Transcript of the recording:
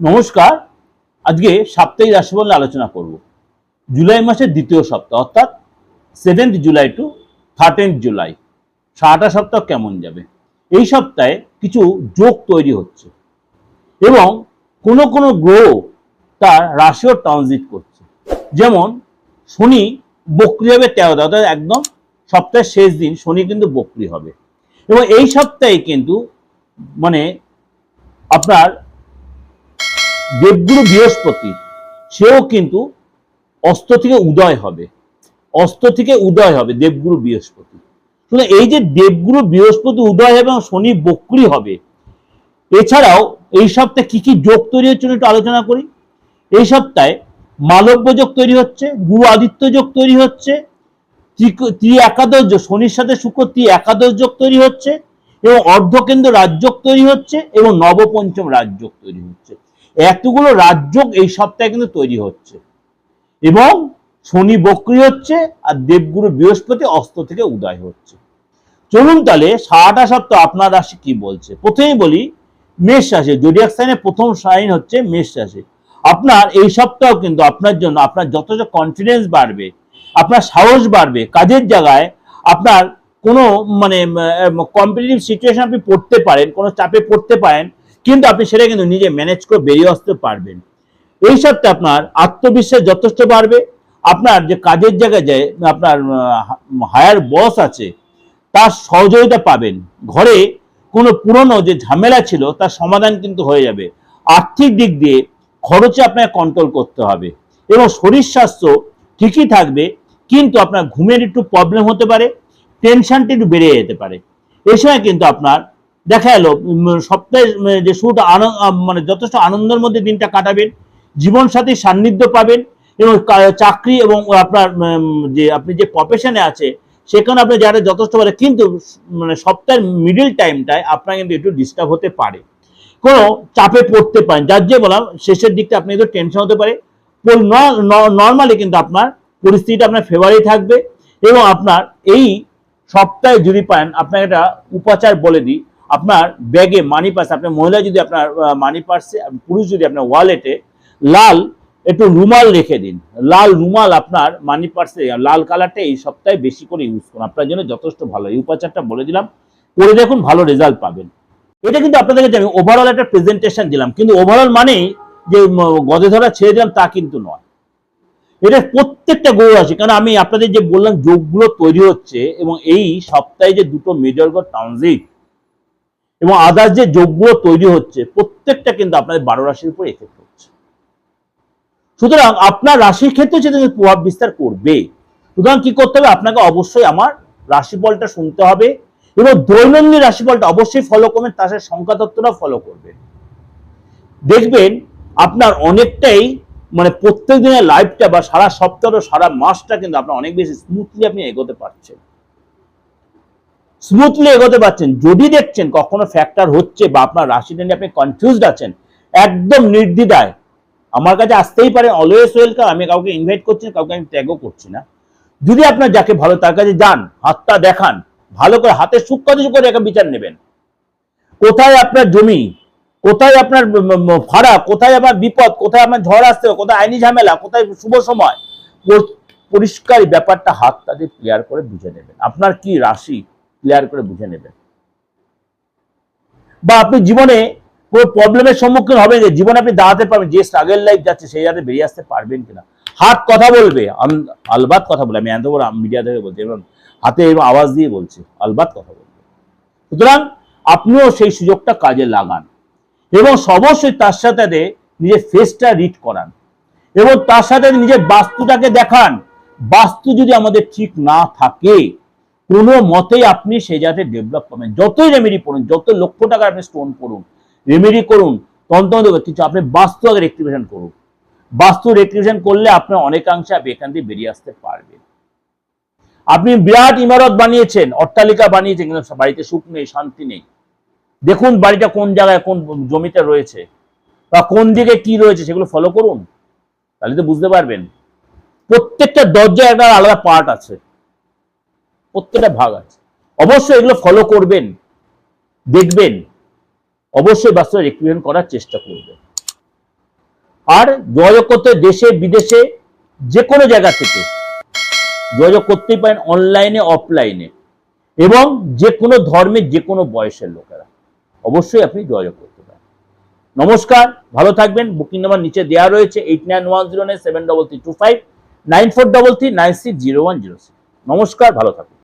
নমস্কার। আজকে সাপ্তাহিক রাশিফল আলোচনা করব। জুলাই মাসের দ্বিতীয় সপ্তাহ, অর্থাৎ seventh July to thirteenth July সারাটা সপ্তাহ কেমন যাবে? এই সপ্তাহে কিছু যোগ তৈরি হচ্ছে এবং কোনো কোনো গ্রহ তার রাশিও ট্রানজিট করছে। যেমন শনি বক্রি হবে তেরো অর্থাৎ একদম সপ্তাহের শেষ দিন শনি কিন্তু বক্রি হবে। এবং এই সপ্তাহে কিন্তু মানে আপনার দেবগুরু বৃহস্পতি, সেও কিন্তু অস্ত থেকে উদয় হবে। অস্ত থেকে উদয় হবে দেবগুরু বৃহস্পতি। শুধু এই যে দেবগুরু বৃহস্পতি উদয় হবে এবং শনি বক্রি হবে, এছাড়াও এই সপ্তাহে কি কি যোগ তৈরি হচ্ছে একটু আলোচনা করি। এই সপ্তাহে মালব্য যোগ তৈরি হচ্ছে, গুরু আদিত্য যোগ তৈরি হচ্ছে ত্রি একাদশ যোগ, শনির সাথে শুক্র ত্রি একাদশ যোগ তৈরি হচ্ছে, এবং অর্ধকেন্দ্র রাজযোগ তৈরি হচ্ছে, এবং নবপঞ্চম রাজযোগ তৈরি হচ্ছে। এতগুলো রাজযোগ এই সপ্তাহে কিন্তু তৈরি হচ্ছে। এবং শনি বক্রি হচ্ছে আর দেবগুরু বৃহস্পতি অস্ত থেকে উদয় হচ্ছে। চলুন তাহলে সারাটা সপ্তাহ আপনার রাশি কি বলছে? প্রথমেই বলি, মেষ রাশি জোডিয়াক সাইনের প্রথম সাইন হচ্ছে মেষ রাশি। আপনার এই সপ্তাহ কিন্তু আপনার জন্য আপনার যত কনফিডেন্স বাড়বে, আপনার সাহস বাড়বে, কাজের জায়গায় আপনার কোনো মানে কম্পিটিটিভ সিচুয়েশন আপনি পড়তে পারেন, কোনো চাপে পড়তে পারেন কিন্তু আপনি সেটা কিন্তু নিজে ম্যানেজ করে বেরিয়ে আসতে পারবেন। এই সপ্তাহে আপনার আত্মবিশ্বাস যথেষ্ট বাড়বে। আপনার যে কাজের জায়গায় যে আপনার হায়ার বস আছে, তার সহযোগিতা পাবেন। ঘরে কোনো পুরনো যে ঝামেলা ছিল, তার সমাধান কিন্তু হয়ে যাবে। আর্থিক দিক দিয়ে খরচে আপনাকে কন্ট্রোল করতে হবে এবং শরীর স্বাস্থ্য ঠিকই থাকবে, কিন্তু আপনার ঘুমের একটু প্রবলেম হতে পারে টেনশনটা একটু বেড়ে যেতে পারে। এই সময় কিন্তু আপনার দেখা এলো সপ্তাহে যে আনন্দ মানে যথেষ্ট আনন্দের মধ্যে দিনটা কাটাবেন জীবনসাথীর সান্নিধ্য পাবেন এবং চাকরি এবং আপনার যে আপনি যে প্রফেশনে আছে, সেখানে আপনি যারা যথেষ্ট পারে, কিন্তু মানে সপ্তাহের মিডিল টাইমটায় আপনার কিন্তু একটু ডিস্টার্ব হতে পারে। কোনো চাপে পড়তে পারেন, যার যে বললাম শেষের দিকটা আপনি একটু টেনশন হতে পারে। নর্মালি কিন্তু আপনার পরিস্থিতিটা আপনার ফেভারেই থাকবে এবং আপনার এই সপ্তাহে যদি পান আপনাকে একটা উপাচার বলে দিই আপনার ব্যাগে মানি পার্স আপনার মহিলা যদি আপনার মানি পার্সে পুরুষ যদি আপনার ওয়ালেটে লাল একটু রুমাল রেখে দিন। লাল রুমাল আপনার মানি পার্সে লাল কালারটা এই সপ্তাহে বেশি করে ইউজ করুন। আপনার জন্য যথেষ্ট ভালো। এই উপাচারটা বলে দিলাম। করে দেখুন, ভালো রেজাল্ট পাবেন। এটা কিন্তু আপনাদেরকে আমি ওভারঅল একটা প্রেজেন্টেশন দিলাম। কিন্তু ওভারঅল মানেই যে গদে ধরা ছেড়ে দিলাম, তা কিন্তু নয়। এটা প্রত্যেকটা গরু আছে কারণ আমি আপনাদের যে বললাম, যোগগুলো তৈরি হচ্ছে এবং এই সপ্তাহে যে দুটো মেজর গড ট্রানজিট এবং আদার্স যে যোগগুলো তৈরি হচ্ছে, প্রত্যেকটা কিন্তু আপনাদের বারো রাশির উপর এফেক্ট হচ্ছে। সুতরাং আপনার রাশির ক্ষেত্রে সেটা প্রভাব বিস্তার করবে। সুতরাং কি করতে হবে? আপনাকে অবশ্যই আমার রাশিফলটা শুনতে হবে এবং দৈনন্দিন রাশিফলটা অবশ্যই ফলো করবেন, তার সাথে সংখ্যা তত্ত্বটা ফলো করবেন। দেখবেন আপনার অনেকটাই মানে প্রত্যেক দিনের লাইফটা বা সারা সপ্তাহ সারা মাসটা কিন্তু আপনার অনেক বেশি স্মুথলি আপনি এগোতে পারছেন। স্মুথলি এগোতে পারছেন, যদি দেখছেন কখনো ফ্যাক্টর হচ্ছে বা আপনার রাশিটা নিয়ে আপনি কনফিউজড আছেন, একদম নির্দ্বিধায়, আমার কাছে আসতেই পারে অলওয়েজ ওয়েলকাম আমি কাউকে ইনভাইট করছি কাউকে আমি ত্যাগও করছি না। যদি আপনার যাকে ভালো, তার কাছে যান, হাতটা দেখান, ভালো করে হাতে সূক্ষ্ম করে একটা বিচার নেবেন। কোথায় আপনার জমি, কোথায় আপনার ভাড়া, কোথায় আপনার বিপদ, কোথায় আপনার ঝড় আসতে হবে কোথায় আইনি ঝামেলা, কোথায় শুভ সময় পরিষ্কার ব্যাপারটা হাত তাতে ক্লিয়ার করে বুঝে নেবেন। আপনার কি রাশি ক্লিয়ার করে বুঝে নেবেন বা আপনি জীবনে কোনো প্রবলেমের সম্মুখীন হবেন যে জীবনে আপনি দাঁড়াতে পারবেন, যে স্ট্রাগল লাইফ যাচ্ছে, সেই যাতে বেরিয়ে আসতে পারবেন কিনা। হাত কথা বলবে, আম- আলবাত কথা বলে আমি এত বড় মিডিয়া থেকে বলছি এবং হাতে আওয়াজ দিয়ে বলছি, আলবাত কথা বলবে। সুতরাং আপনিও সেই সুযোগটা কাজে লাগান এবং অবশ্যই তার সাথে নিজের ফেসটা রিড করান এবং তার সাথে নিজের বাস্তুটাকে দেখান। বাস্তু যদি আমাদের ঠিক না থাকে কোনো মতেই আপনি সেই জায়গাতে ডেভেলপ করবেন। যতই রেমেডি পড়ুন, যত লক্ষ টাকা আপনি স্টোন করুন রেমেডি করুন তন্ত্র কিছু আপনি বাস্তু আগে রেক্টিভেশন করুন। বাস্তু রেক্টিভেশন করলে আপনার অনেকাংশে আপনি এখান থেকে বেরিয়ে আসতে পারবেন। আপনি বিরাট ইমারত বানিয়েছেন, অট্টালিকা বানিয়েছেন, কিন্তু বাড়িতে সুখ নেই, শান্তি নেই। দেখুন বাড়িটা কোন জায়গায়, কোন জমিতে রয়েছে, বা কোন দিকে কি রয়েছে, সেগুলো ফলো করুন। তাহলে তো বুঝতে পারবেন। প্রত্যেকটা দরজায় একটা আলাদা পার্ট আছে। প্রত্যেকটা ভাগ আছে। অবশ্যই এগুলো ফলো করবেন, দেখবেন, অবশ্যই বাস্তবে রেক্টিভেশন করার চেষ্টা করবেন। আর যোগাযোগ করতে দেশে, বিদেশে যে কোনো জায়গা থেকে যোগাযোগ করতেই পারেন অনলাইনে অফলাইনে এবং যে কোনো ধর্মের যে কোনো বয়সের লোকেরা, অবশ্যই আপনি যোগাযোগ করতে পারেন। নমস্কার, ভালো থাকবেন। বুকিং নাম্বার নিচে দেওয়া রয়েছে eight nine one zero nine seven double three two five nine four double three nine six zero one zero six নমস্কার, ভালো থাকুন